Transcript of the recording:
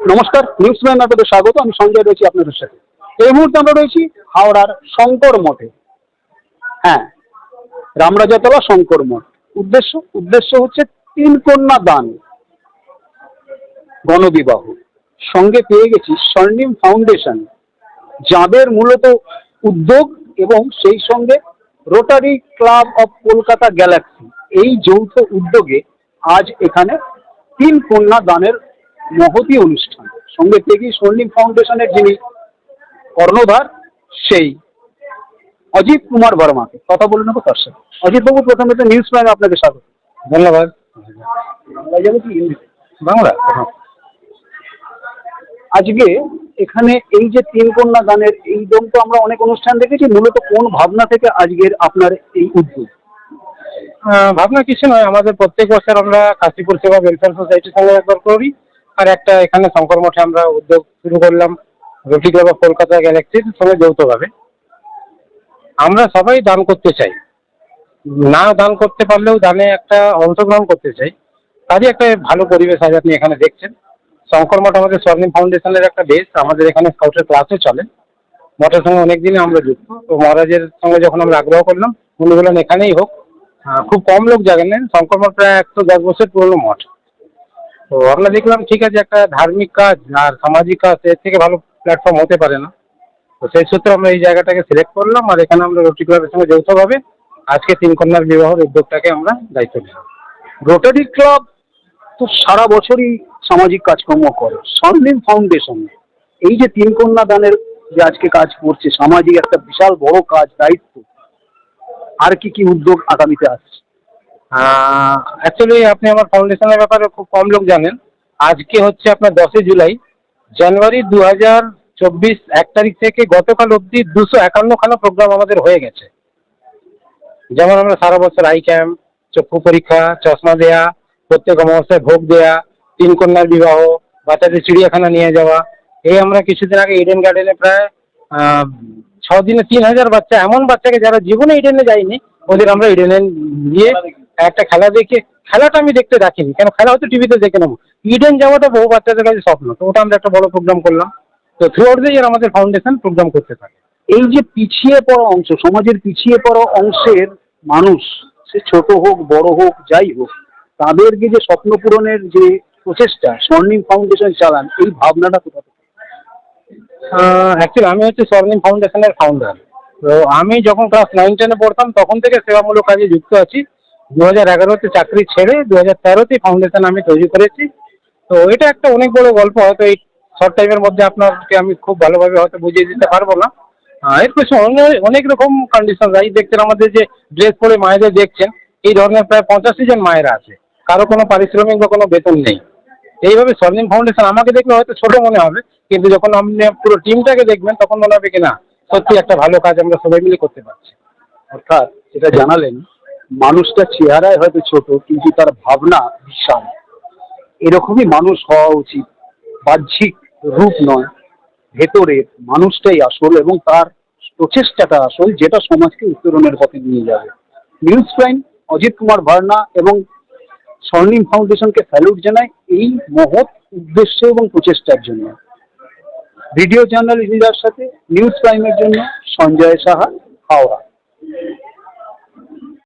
নমস্কার news man আপনাদের স্বাগত, আমি সঞ্জয় রয়েছি আপনাদের সাথে। এই মুহূর্তে আমরা রয়েছি হাওড়ার শঙ্কর মঠে। হ্যাঁ রামরাজাতলা শঙ্কর মঠ। উদ্দেশ্য উদ্দেশ্য হচ্ছে তিন কন্যা দান। গণবিবাহ। সঙ্গে পেয়ে গেছি স্বর্ণিম ফাউন্ডেশন। যাদের মূলত উদ্যোগ এবং সেই সঙ্গে Rotary Club of Kolkata Galaxy এই যৌথ উদ্যোগে আজ এখানে তিন কন্যা দানের মহতি অনুষ্ঠান। সঙ্গে গেছি স্বর্ণিম ফাউন্ডেশনের যিনি কর্ণধার সেই অজিত কুমার বর্মাকে। কথা বলে নেব তার সাথে। অজিত বাবু প্রথমে তো নিউজ প্রাইমে আপনাকে স্বাগত। ধন্যবাদ। বাংলা বাংলা? আজকে এখানে এই যে তিন কন্যা গানের এই দম তো আমরা অনেক অনুষ্ঠান দেখেছি মূলত কোন ভাবনা থেকে আজকের আপনার এই উদ্যোগ? ভাবনা কিছু নয়। আমাদের প্রত্যেক বছর আমরা কাশীপুর সেবা ওয়েলফেয়ার সোসাইটির সঙ্গে একবার করি। আর একটা এখানে শঙ্কর মঠে আমরা উদ্যোগ শুরু করলাম রুটি ক্লাব অফ কলকাতা গ্যালাক্সির সঙ্গে যৌথভাবে। আমরা সবাই দান করতে চাই। না দান করতে পারলেও দানে একটা অংশগ্রহণ করতে চাই। তারই একটা ভালো পরিবেশ আজ আপনি এখানে দেখছেন। শঙ্কর মঠ আমাদের স্বর্ণিম ফাউন্ডেশনের একটা বেস, আমাদের এখানে স্কাউটের ক্লাসও চলে। মঠের সঙ্গে অনেকদিনই আমরা যুক্ত। তো মহারাজের সঙ্গে যখন আমরা আগ্রহ করলাম, উনি বললেন, এখানেই হোক। খুব কম লোক জানেন শঙ্কর মঠ প্রায় একশো দশ বছর পুরনো মঠ। তো আমরা দেখলাম, ঠিক আছে, একটা ধার্মিক কাজ আর সামাজিক কাজ, এর থেকে ভালো প্ল্যাটফর্ম হতে পারে না। তো সেই সূত্রে আমরা এই জায়গাটাকে সিলেক্ট করলাম আর এখানে আমরা রোটি ক্লাবের সঙ্গে যৌথভাবে আজকে তিন কন্যার বিবাহের উদ্যোগটাকে আমরা দায়িত্ব নিলাম। রোটারি ক্লাব তো সারা বছরই সামাজিক কাজকর্ম করে স্বর্ণিম ফাউন্ডেশন এই যে তিন কন্যা দানের যে আজকে কাজ করছে, সামাজিক একটা বিশাল বড় কাজ, দায়িত্ব, আর কি কি উদ্যোগ আগামীতে আসছে? অ্যাকচুয়ালি আপনি আমার ফাউন্ডেশনের ব্যাপারে খুব কম লোক জানেন। আজকে হচ্ছে আপনার দশই জুলাই। জানুয়ারি দু হাজার চব্বিশ এক তারিখ থেকে গতকাল অবধি দুশো একান্নখানা প্রোগ্রাম আমাদের হয়ে গেছে। যেমন আমরা সারা বছর আই ক্যাম্প চক্ষু পরীক্ষা, চশমা দেয়া, প্রত্যেক অমাবস্যায় ভোগ দেয়া, তিন কন্যার বিবাহ, বাচ্চাদের চিড়িয়াখানা নিয়ে যাওয়া। এই আমরা কিছুদিন আগে ইডেন গার্ডেনে প্রায় ছ দিনে তিন হাজার বাচ্চা, এমন বাচ্চাকে যারা জীবনে ইডেনে যায়নি, ওদের আমরা ইডেনে নিয়ে একটা খেলা দেখে, খেলাটা আমি দেখতে রাখিনি কেন খেলা হয়তো টিভিতে দেখে নেব। ইডেন যাওয়াটা বহু বাচ্চাদের কাছে স্বপ্ন, তো ওটা আমরা একটা বড় প্রোগ্রাম করলাম। তো থ্রু আউট ইয়ার আমাদের ফাউন্ডেশন প্রোগ্রাম করতে থাকে। এই যে পিছিয়ে পড়া অংশ, সমাজের পিছিয়ে পড়া অংশের মানুষ, সে ছোট হোক, বড় হোক, যাই হোক, তাদেরকে যে স্বপ্ন পূরণের যে প্রচেষ্টা, স্বর্ণিম ফাউন্ডেশন চালান, এই ভাবনাটা কোথা থেকে? অ্যাকচুয়ালি আমি হচ্ছে স্বর্ণিম ফাউন্ডেশনের ফাউন্ডার তো আমি যখন ক্লাস নাইন টেনে পড়তাম, তখন থেকে সেবামূলক কাজে যুক্ত আছি। দু হাজার এগারোতে চাকরি ছেড়ে দু হাজার তেরোতে ফাউন্ডেশন আমি তৈরি করেছি। তো এটা একটা অনেক বড় গল্প, হয়তো এই শর্ট টাইমের মধ্যে আপনাকে আমি খুব ভালোভাবে হয়তো বুঝিয়ে দিতে পারব না। এর পেছনে অনেক রকম কন্ডিশন এই দেখছেন আমাদের যে ড্রেস পরে মায়েদের দেখছেন, এই ধরনের প্রায় পঁচাশি জন মায়েরা আছে। কারও কোনো পারিশ্রমিক বা কোনো বেতন নেই। এইভাবে স্বর্ণিম ফাউন্ডেশন আমাকে দেখলে হয়তো ছোট মনে হবে, কিন্তু যখন আপনি পুরো টিমটাকে দেখবেন, তখন মনে হবে কি না, সত্যি একটা ভালো কাজ আমরা সবাই মিলে করতে পারছি। অর্থাৎ যেটা জানালেন মানুষটা চেহারায় হয়তো ছোট, কিন্তু তার ভাবনা বিশাল। এরকমই মানুষ হওয়া উচিত। বাহ্যিক রূপ নয়। ভেতরের মানুষটাই আসল এবং তার প্রচেষ্টাটা আসল, যেটা সমাজকে উত্তরণের পথে নিয়ে যাবে। নিউজ প্রাইম, অজিত কুমার ভার্না এবং স্বর্ণিম ফাউন্ডেশনকে স্যালুট জানাই এই মহৎ উদ্দেশ্য এবং প্রচেষ্টার জন্য। ভিডিও জার্নাল ইন্ডিয়ার সাথে, নিউজ প্রাইমের জন্য সঞ্জয় সাহা, হাওড়া।